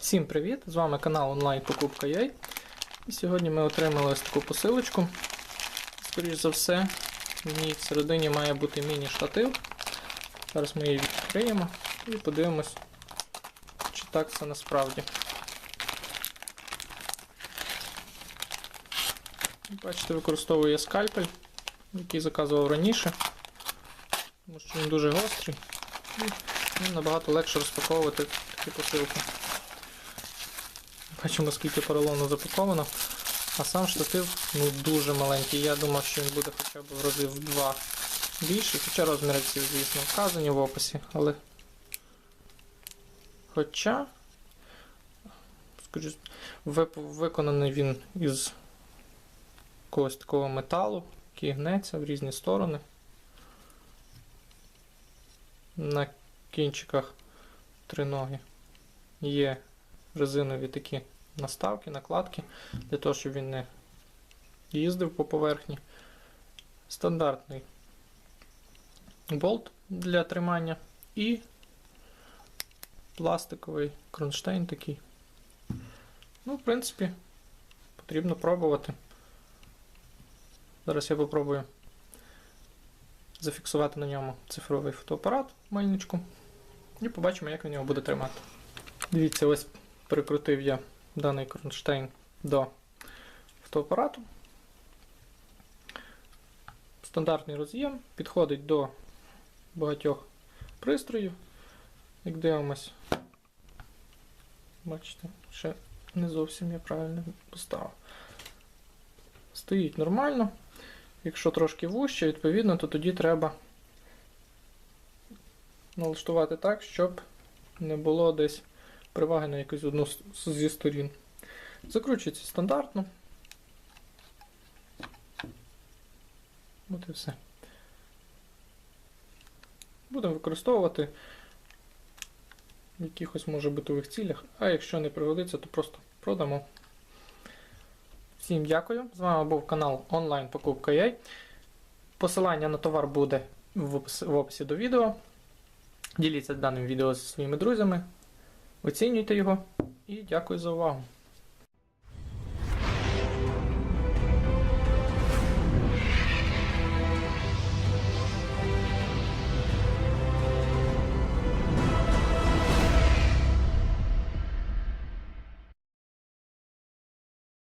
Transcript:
Всім привіт! З вами канал онлайн Покупка Яй. І сьогодні ми отримали ось таку посилочку. Скоріше за все, в ній всередині має бути міні-штатив. Зараз ми її відкриємо і подивимось, чи так це насправді. Бачите, використовую скальпель, який заказував раніше, тому що він дуже гострий. І набагато легше розпаковувати такі посилки. Бачимо, скільки поролону запаковано. А сам штатив ну, дуже маленький. Я думав, що він буде хоча б в рази в два більший, хоча розміри ці, звісно, вказані в описі, але. Хоча, скажу, виконаний він із якогось такого металу, який гнеться в різні сторони. На кінчиках триноги є резинові такі наставки, накладки, для того, щоб він не їздив по поверхні. Стандартний болт для тримання і пластиковий кронштейн такий. Ну, в принципі, потрібно пробувати. Зараз я попробую зафіксувати на ньому цифровий фотоапарат, мильничку, і побачимо, як він його буде тримати. Дивіться, ось прикрутив я даний кронштейн до фотоапарату. Стандартний роз'єм підходить до багатьох пристроїв. Як дивимось, бачите, ще не зовсім я правильно поставив. Стоїть нормально. Якщо трошки вужче, відповідно, то тоді треба налаштувати так, щоб не було десь приваги на якусь одну зі сторін. Закручується стандартно. От і все. Будемо використовувати в якихось може битових цілях, а якщо не пригодиться, то просто продамо. Всім дякую. З вами був канал онлайн Покупка Яй. Посилання на товар буде в описі до відео. Діліться даним відео зі своїми друзями. Оцінюйте його і дякую за увагу.